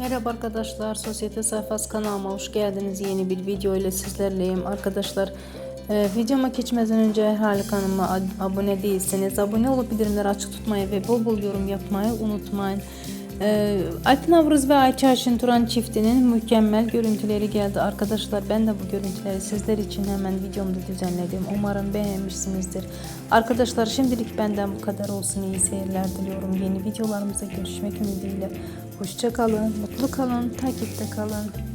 Merhaba arkadaşlar, Sosyete Sayfası kanalıma hoş geldiniz. Yeni bir video ile sizlerleyim. Arkadaşlar, e, videoma geçmeden önce hala kanalıma abone değilseniz abone olup bildirimleri açık tutmayı ve bol bol yorum yapmayı unutmayın. E, Alp Navruz ve Ayça Aşın Turan çiftinin mükemmel görüntüleri geldi. Arkadaşlar ben de bu görüntüleri sizler için hemen videomda düzenledim. Umarım beğenmişsinizdir. Arkadaşlar şimdilik benden bu kadar olsun. İyi seyirler diliyorum. Yeni videolarımıza görüşmek ümidiyle. Hoşça kalın, mutlu kalın, takipte kalın.